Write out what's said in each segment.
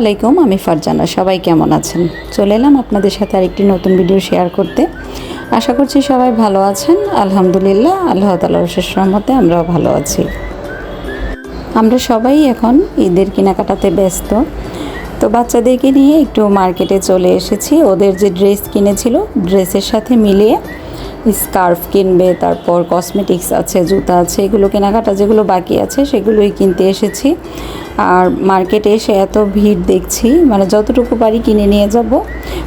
আলাইকুম আমি ফারজানা। সবাই কেমন আছেন? চলে এলাম আপনাদের সাথে আরেকটি নতুন ভিডিও শেয়ার করতে। আশা করছি সবাই ভালো আছেন। আলহামদুলিল্লাহ, আল্লাহ তালার শেষ রহমতে আমরাও ভালো আছি। আমরা সবাই এখন ঈদের কেনাকাটাতে ব্যস্ত। তো বাচ্চাদেরকে নিয়ে একটু মার্কেটে চলে এসেছি। ওদের যে ড্রেস কিনেছিল, ড্রেসের সাথে মিলিয়ে স্কার্ফ কিনবে, তারপর কসমেটিক্স আছে, জুতা আছে, এগুলো কেনাকাটা যেগুলো বাকি আছে সেগুলোই কিনতে এসেছি। আর মার্কেটে এসে এত ভিড় দেখছি মানে যতটুকু পারি কিনে নিয়ে যাব।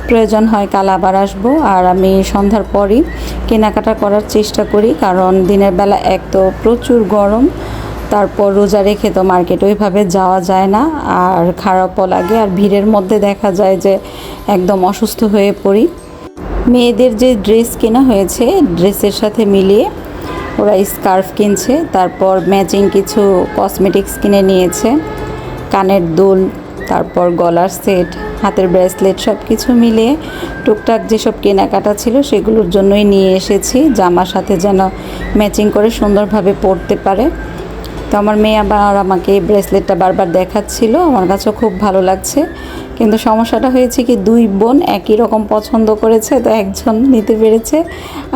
প্রয়োজন হয় কাল আবার আসব। আর আমি সন্ধ্যার পরই কেনাকাটা করার চেষ্টা করি, কারণ দিনের বেলা এক তো প্রচুর গরম, তারপর রোজা রেখে তো মার্কেট ওইভাবে যাওয়া যায় না। আর খারাপও লাগে, আর ভিড়ের মধ্যে দেখা যায় যে একদম অসুস্থ হয়ে পড়ি। মেয়েদের যে ড্রেস কেনা হয়েছে, ড্রেসের সাথে মিলিয়ে ওরা স্কার্ফ কিনছে, তারপর ম্যাচিং কিছু কসমেটিক্স কিনে নিয়েছে। কানের দুল, তারপর গলার সেট, হাতের ব্রেসলেট সব কিছু মিলিয়ে টুকটাক যেসব কেনাকাটা ছিল সেগুলোর জন্যই নিয়ে এসেছি। জামার সাথে যেন ম্যাচিং করে সুন্দরভাবে পরতে পারে। তো আমার মেয়ে আবার আমাকে এই ব্রেসলেটটা বারবার দেখাচ্ছিল। আমার কাছেও খুব ভালো লাগছে। কিন্তু সমস্যাটা হয়েছে কি, দুই বোন একই রকম পছন্দ করেছে, তো একজন নিতে পেরেছে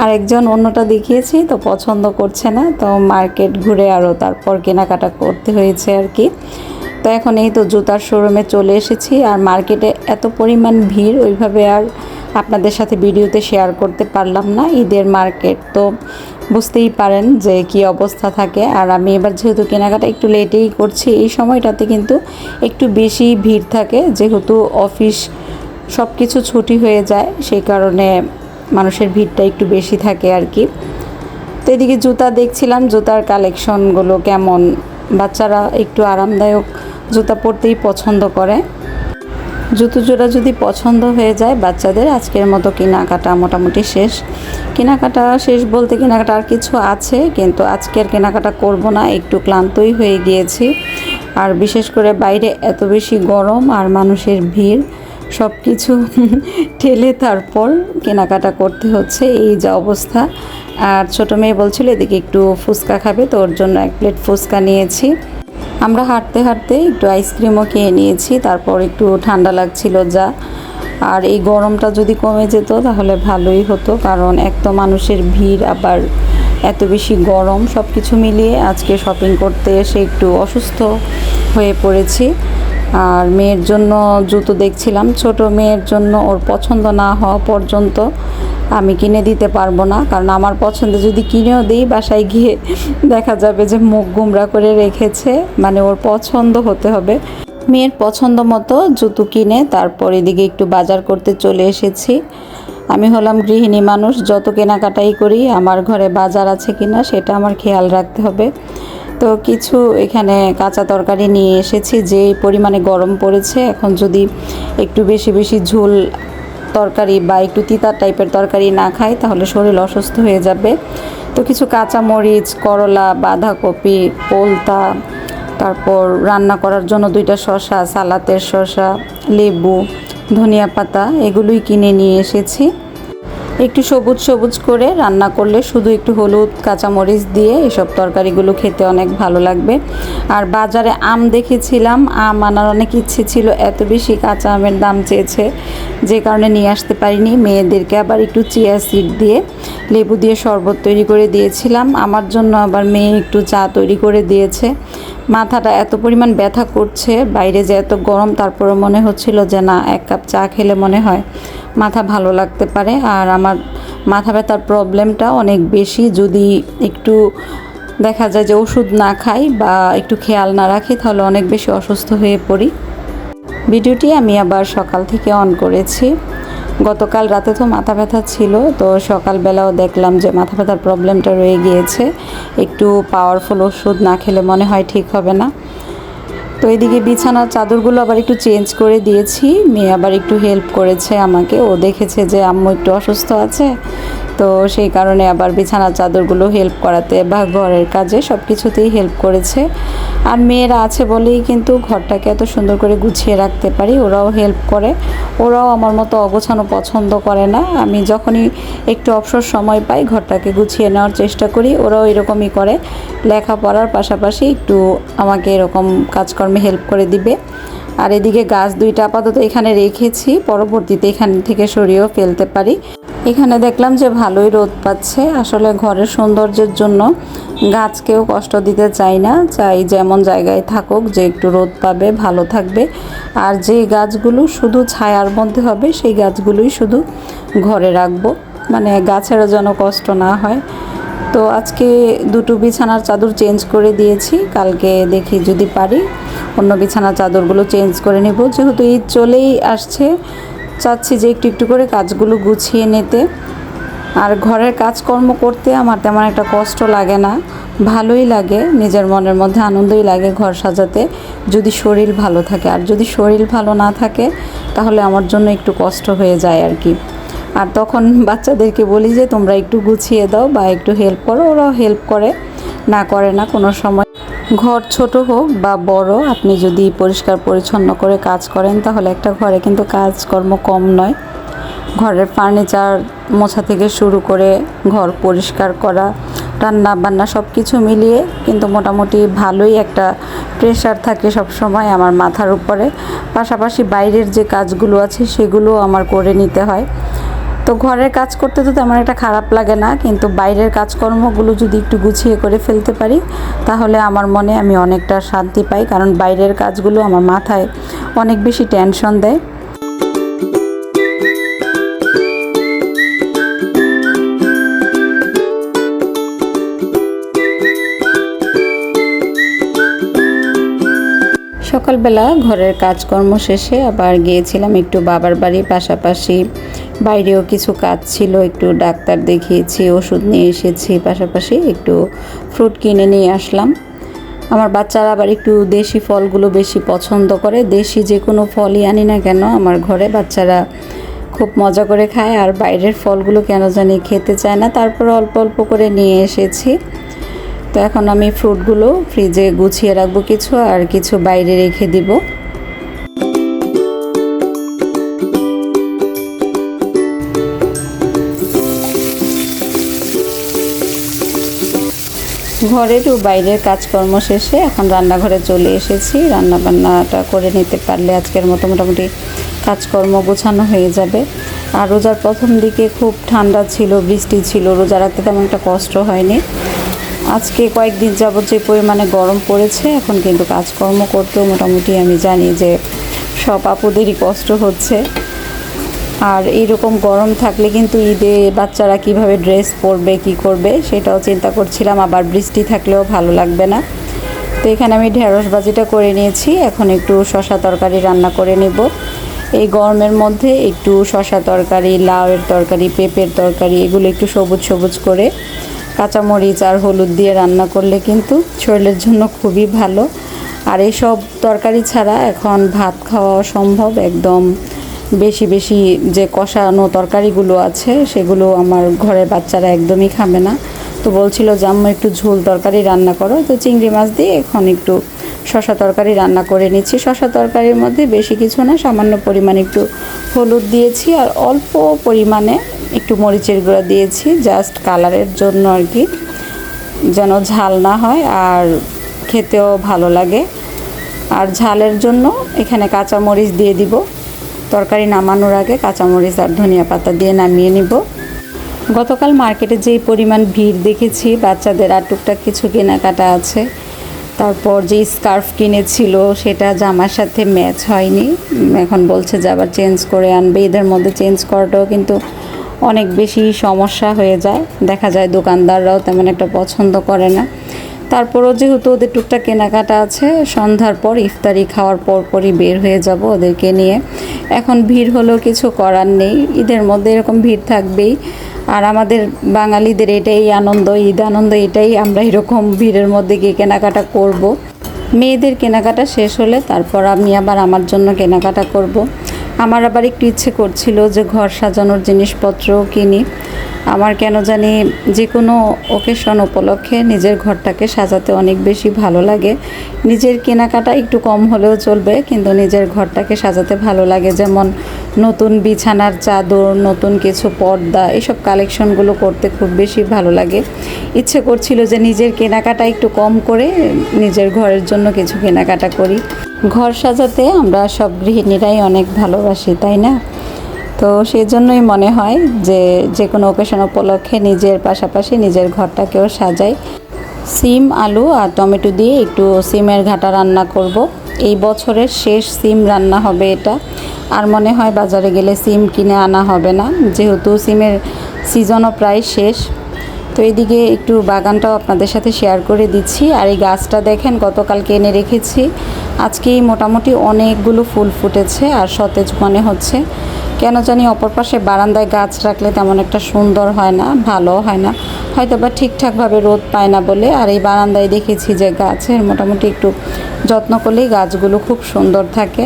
আর একজন অন্যটা দেখিয়েছি, তো পছন্দ করছে না, তো মার্কেট ঘুরে আরও তারপর কেনাকাটা করতে হয়েছে আর কি। তো এখন এই তো জুতার শোরুমে চলে এসেছি, আর মার্কেটে এত পরিমাণ ভিড়, ওইভাবে আর আপনাদের সাথে ভিডিওতে শেয়ার করতে পারলাম না, ঈদের মার্কেট তো বুঝতেই পারেন যে কি অবস্থা থাকে। আর আমি এবার যেহেতু কেনাকাটা একটু লেটেই করছি, এই সময়টাতে কিন্তু একটু বেশি ভিড় থাকে। যেহেতু অফিস সব কিছু ছুটি হয়ে যায়, সেই কারণে মানুষের ভিড়টা একটু বেশি থাকে আর কি। তো এদিকে জুতা দেখছিলাম, জুতার কালেকশনগুলো কেমন? বাচ্চারা একটু আরামদায়ক জুতা পরতেই পছন্দ করে। জুতো জোড়া যদি পছন্দ হয়ে যায় বাচ্চাদের, আজকের মতো কেনাকাটা মোটামুটি শেষ। কেনাকাটা শেষ বলতে কেনাকাটা আর কিছু আছে, কিন্তু আজকের কেনাকাটা করব না, একটু ক্লান্তই হয়ে গিয়েছি। আর বিশেষ করে বাইরে এত বেশি গরম আর মানুষের ভিড় সব কিছু ঠেলে তারপর কেনাকাটা করতে হচ্ছে, এই যা অবস্থা। আর ছোটো মেয়ে বলছিল, এদিকে একটু ফুচকা খাবে তো ওর জন্য এক প্লেট ফুচকা নিয়েছি। আমরা হাঁটতে হাঁটতে একটু আইসক্রিমও খেয়ে নিয়েছি, তারপর একটু ঠান্ডা লাগছিল যা। আর এই গরমটা যদি কমে যেত তাহলে ভালোই হতো, কারণ এক তো মানুষের ভিড়, আবার এত বেশি গরম সব কিছু মিলিয়ে আজকে শপিং করতে এসে একটু অসুস্থ হয়ে পড়েছি। আর মেয়ের জন্য জুতো দেখছিলাম, ছোট মেয়ের জন্য ওর পছন্দ না হওয়া পর্যন্ত আমি কিনে দিতে পারব না। কারণ আমার পছন্দ যদি কিনেও দিই বাসায় গিয়ে দেখা যাবে যে মুখ গুমরা করে রেখেছে। মানে ওর পছন্দ হতে হবে। মেয়ের পছন্দ মতো জুতো কিনে তারপর এদিকে একটু বাজার করতে চলে এসেছি। আমি হলাম গৃহিণী মানুষ, যত কেনাকাটাই করি, আমার ঘরে বাজার আছে কিনা সেটা আমার খেয়াল রাখতে হবে। তো কিছু এখানে কাঁচা তরকারি নিয়ে এসেছি যে পরিমাণে গরম পড়েছে। এখন যদি একটু বেশি বেশি ঝোল তরকারি বা একটু তিতা টাইপের তরকারি না খাই, তাহলে শরীর অসুস্থ হয়ে যাবে। তো কিছু কাঁচা মরিচ করলা, বাঁধাকপি, পোলতা, তারপর রান্না করার জন্য দুইটা শশা সালাতের শশা লেবু, ধনিয়া পাতা, এগুলোই কিনে নিয়ে এসেছি। একটু সবুজ সবুজ করে রান্না করলে শুধু একটু হলুদ, কাঁচামরিচ দিয়ে এসব তরকারিগুলো খেতে অনেক ভালো লাগবে। আর বাজারে আম দেখেছিলাম, আম আনার অনেক ইচ্ছে ছিল, এত বেশি কাঁচা আমের দাম চেয়েছে যে কারণে নিয়ে আসতে পারিনি। মেয়েদেরকে আবার একটু চিয়া সিড দিয়ে লেবু দিয়ে শরবত তৈরি করে দিয়েছিলাম। আমার জন্য আবার মেয়ে একটু চা তৈরি করে দিয়েছে। মাথাটা এত পরিমাণ ব্যথা করছে, বাইরে যে এত গরম তারপরে মনে হচ্ছিল যে না, এক কাপ চা খেলে মনে হয় মাথা ভালো লাগতে পারে। আর আমার মাথা ব্যথার প্রবলেমটা অনেক বেশি। যদি একটু দেখা যায় যে ওষুধ না খাই বা একটু খেয়াল না রাখি, তাহলে অনেক বেশি অসুস্থ হয়ে পড়ি। ভিডিওটি আমি আবার সকাল থেকে অন করেছি। গতকাল রাতে তো মাথা ব্যথা ছিল, তো সকালবেলাও দেখলাম যে মাথা ব্যথার প্রবলেমটা রয়ে গিয়েছে। একটু পাওয়ারফুল ওষুধ না খেলে মনে হয় ঠিক হবে না। তো এদিকে বিছানার চাদরগুলো আবার একটু চেঞ্জ করে দিয়েছি। মেয়ে আবার একটু হেল্প করেছে আমাকে। ও দেখেছে যে আম্মু একটু অসুস্থ আছে, তো সেই কারণে আবার বিছানার চাদরগুলো হেল্প করাতে বা ঘরের কাজে সব কিছুতেই হেল্প করেছে। আর মেয়েরা আছে বলেই কিন্তু ঘরটাকে এত সুন্দর করে গুছিয়ে রাখতে পারি, ওরাও হেল্প করে। ওরাও আমার মতো অগোছানো পছন্দ করে না। আমি যখনই একটু অবসর সময় পাই, ঘরটাকে গুছিয়ে নেওয়ার চেষ্টা করি, ওরাও এরকমই করে। লেখাপড়ার পাশাপাশি একটু আমাকে এরকম কাজকর্মে হেল্প করে দিবে। আর এদিকে গাছ দুইটা আপাতত এখানে রেখেছি, পরবর্তীতে এখান থেকে সরিয়েও ফেলতে পারি। এখানে দেখলাম যে ভালোই রোদ পাচ্ছে। আসলে ঘরের সৌন্দর্যের জন্য গাছকেও কষ্ট দিতে চাই না। চাই যেমন জায়গায় থাকুক যে একটু রোদ পাবে, ভালো থাকবে। আর যে গাছগুলো শুধু ছায়ার মধ্যে হবে, সেই গাছগুলোই শুধু ঘরে রাখব। মানে গাছেরও যেন কষ্ট না হয়। তো আজকে দুটো বিছানার চাদর চেঞ্জ করে দিয়েছি। কালকে দেখি যদি পারি, অন্য বিছানার চাদরগুলো চেঞ্জ করে নেব। যেহেতু ঈদ চলেই আসছে চাচ্ছি যে একটু একটু করে কাজগুলো গুছিয়ে নিতে। আর ঘরের কাজকর্ম করতে আমার তেমন একটা কষ্ট লাগে না। ভালোই লাগে, নিজের মনের মধ্যে আনন্দই লাগে ঘর সাজাতে। যদি শরীর ভালো থাকে, আর যদি শরীর ভালো না থাকে, তাহলে আমার জন্য একটু কষ্ট হয়ে যায় আর কি। আর তখন বাচ্চাদেরকে বলি যে, তোমরা একটু গুছিয়ে দাও বা একটু হেল্প করো, ওরাও হেল্প করে। না করে না, কোনো সময় ঘর ছোট হোক বা বড়, আপনি যদি পরিষ্কার, পরিচ্ছন্ন করে কাজ করেন, তাহলে একটা ঘরে কিন্তু কাজকর্ম কম নয়। ঘরের ফার্নিচার মোছা থেকে শুরু করে ঘর পরিষ্কার করা, রান্না বান্না সব কিছু মিলিয়ে কিন্তু মোটামুটি ভালোই একটা প্রেশার থাকে সব সময় আমার মাথার উপরে। পাশাপাশি বাইরের যে কাজগুলো আছে সেগুলো আমার করে নিতে হয়। তো ঘরের কাজ করতে তো তেমন একটা খারাপ লাগে না, কিন্তু বাইরের কাজকর্মগুলো যদি একটু গুছিয়ে করে ফেলতে পারি, তাহলে আমার মনে আমি অনেকটা শান্তি পাই। কারণ বাইরের কাজগুলো আমার মাথায় অনেক বেশি টেনশন দেয়। সকালবেলা ঘরের কাজকর্ম শেষে আবার গিয়েছিলাম একটু বাবার বাড়ি পাশাপাশি। বাইরেও কিছু কাজ ছিল, একটু ডাক্তার দেখিয়েছি, ওষুধ নিয়ে এসেছি, পাশাপাশি একটু ফ্রুট কিনে নিয়ে আসলাম। আমার বাচ্চারা আবার একটু দেশি ফলগুলো বেশি পছন্দ করে, দেশি যে কোনো ফলই আনি না কেন, আমার ঘরে বাচ্চারা খুব মজা করে খায়, আর বাইরের ফলগুলো কেন জানি খেতে চায় না, তারপর অল্প অল্প করে নিয়ে এসেছি। তো এখন আমি ফ্রুটগুলো ফ্রিজে গুছিয়ে রাখব কিছু আর কিছু বাইরে রেখে দিব। ঘরের ও বাইরের কাজকর্ম শেষে এখন রান্নাঘরে চলে এসেছি। রান্না বান্নাটা করে নিতে পারলে আজকের মতো মোটামুটি কাজকর্ম গোছানো হয়ে যাবে। আর রোজার প্রথম দিকে খুব ঠান্ডা ছিল, বৃষ্টি ছিল রোজা রাখতে তেমন একটা কষ্ট হয়নি। আজকে কয়েকদিন যাবত যে পরিমাণে গরম পড়েছে, এখন কিন্তু কাজকর্ম করতেও মোটামুটি আমি জানি যে সব আপুদেরই কষ্ট হচ্ছে। আর এইরকম গরম থাকলে কিন্তু ঈদে বাচ্চারা কীভাবে ড্রেস পরবে, কি করবে, সেটাও চিন্তা করছিলাম। আবার বৃষ্টি থাকলেও ভালো লাগবে না। তো এখানে আমি ঢেঁড়স বাজিটা করে নিয়েছি। এখন একটু শশা তরকারি রান্না করে নেব। এই গরমের মধ্যে একটু শশা তরকারি, লাউয়ের তরকারি, পেঁপের তরকারি, এগুলো একটু সবুজ সবুজ করে কাঁচামরিচ আর হলুদ দিয়ে রান্না করলে কিন্তু শরীরের জন্য খুবই ভালো। আর এইসব তরকারি ছাড়া এখন ভাত খাওয়া সম্ভব একদম বেশি বেশি যে কষানো তরকারিগুলো আছে, সেগুলো আমার ঘরের বাচ্চারা একদমই খাবে না। তো বলছিল যে, আম্মা, একটু ঝোল তরকারি রান্না করো। তো চিংড়ি মাছ দিয়ে এখন একটু শশা তরকারি রান্না করে নিচ্ছি। শশা তরকারির মধ্যে বেশি কিছু না, সামান্য পরিমাণে একটু হলুদ দিয়েছি আর অল্প পরিমাণে একটু মরিচের গুঁড়া দিয়েছি, জাস্ট কালারের জন্য আর কি, যেন ঝাল না হয় আর খেতেও ভালো লাগে। আর ঝালের জন্য এখানে কাঁচা মরিচ দিয়ে দিব। তরকারি নামানোর আগে কাঁচামরিচ আর ধনিয়া পাতা দিয়ে নামিয়ে নিব। গতকাল মার্কেটে যেই পরিমাণ ভিড় দেখেছি, বাচ্চাদের আর টুকটাক কিছু কেনাকাটা আছে তারপর যে স্কার্ফ কিনেছিল, সেটা জামার সাথে ম্যাচ হয়নি। এখন বলছে যে আবার চেঞ্জ করে আনবে। এদের মধ্যে চেঞ্জ করাটাও কিন্তু অনেক বেশি সমস্যা হয়ে যায়। দেখা যায় দোকানদাররাও তেমন একটা পছন্দ করে না। তারপরও যেহেতু ওদের টুকটাক কেনাকাটা আছে, সন্ধ্যার পর ইফতারি খাওয়ার পর পরই বের হয়ে যাব ওদেরকে নিয়ে। এখন ভিড় হলেও কিছু করার নেই। ঈদের মধ্যে এরকম ভিড় থাকবেই। আর আমাদের বাঙালিদের এটাই আনন্দ, ঈদ আনন্দ, এটাই আমরা এরকম ভিড়ের মধ্যে গিয়ে কেনাকাটা করব। মেয়েদের কেনাকাটা শেষ হলে তারপর আমি আবার আমার জন্য কেনাকাটা করব। আমার আবার একটু ইচ্ছে করছিল যে ঘর সাজানোর জিনিসপত্রও কিনি আমার কেন জানি যে কোনো ওকেশন উপলক্ষে নিজের ঘরটাকে সাজাতে অনেক বেশি ভালো লাগে। নিজের কেনাকাটা একটু কম হলেও চলবে, কিন্তু নিজের ঘরটাকে সাজাতে ভালো লাগে। যেমন নতুন বিছানার চাদর, নতুন কিছু পর্দা, এসব কালেকশনগুলো করতে খুব বেশি ভালো লাগে। ইচ্ছে করছিল যে নিজের কেনাকাটা একটু কম করে নিজের ঘরের জন্য কিছু কেনাকাটা করি। ঘর সাজাতে আমরা সব গৃহিণীরাই অনেক ভালোবাসি, তাই না? তো সেই জন্যই মনে হয় যে যে কোনো ওকেশন উপলক্ষে নিজের পাশাপাশি নিজের ঘরটাকেও সাজাই। সিম, আলু আর টমেটো দিয়ে একটু সিমের ঘাটা রান্না করব। এই বছরের শেষ সিম রান্না হবে এটা। আর মনে হয় বাজারে গেলে সিম কিনে আনা হবে না। যেহেতু সিমের সিজনও প্রায় শেষ। তো এইদিকে একটু বাগানটাও আপনাদের সাথে শেয়ার করে দিচ্ছি। আর এই গাছটা দেখেন, গতকালকে এনে রেখেছি। আজকেই মোটামুটি অনেকগুলো ফুল ফুটেছে আর সতেজ মনে হচ্ছে। কেন জানি অপর পাশে বারান্দায় গাছ রাখলে তেমন একটা সুন্দর হয় না ভালো হয় না। হয়তো বা ঠিকঠাকভাবে রোদ পায় না বলে, আর এই বারান্দায় দেখেছি যে গাছের মোটামুটি একটু যত্ন করলেই গাছগুলো খুব সুন্দর থাকে।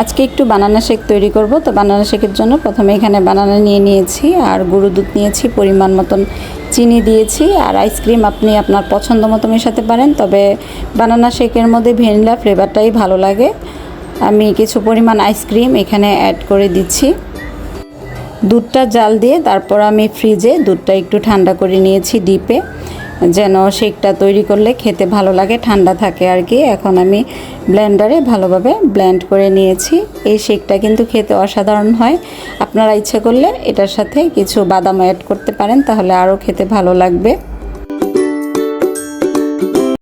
আজকে একটু বানানা শেক তৈরি করব। তো বানানা শেকের জন্য প্রথমে এখানে বানানা নিয়ে নিয়েছি, আর গরু দুধ নিয়েছি, পরিমাণ মতন চিনি দিয়েছি, আর আইসক্রিম আপনি আপনার পছন্দ মতো মেশাতে পারেন, তবে বানানা শেকের মধ্যে ভ্যানিলা ফ্লেভারটাই ভালো লাগে। আমি কিছু পরিমাণ আইসক্রিম এখানে অ্যাড করে দিচ্ছি। দুধটা জাল দিয়ে তারপর আমি ফ্রিজে দুধটা একটু ঠান্ডা করে নিয়েছি ডিপে। যেন শেকটা তৈরি করলে খেতে ভালো লাগে, ঠান্ডা থাকে আর কি। এখন আমি ব্লেন্ডারে ভালোভাবে ব্লেন্ড করে নিয়েছি। এই শেকটা কিন্তু খেতে অসাধারণ হয়। আপনারা ইচ্ছে করলে এটার সাথে কিছু বাদাম অ্যাড করতে পারেন, তাহলে আরও খেতে ভালো লাগবে।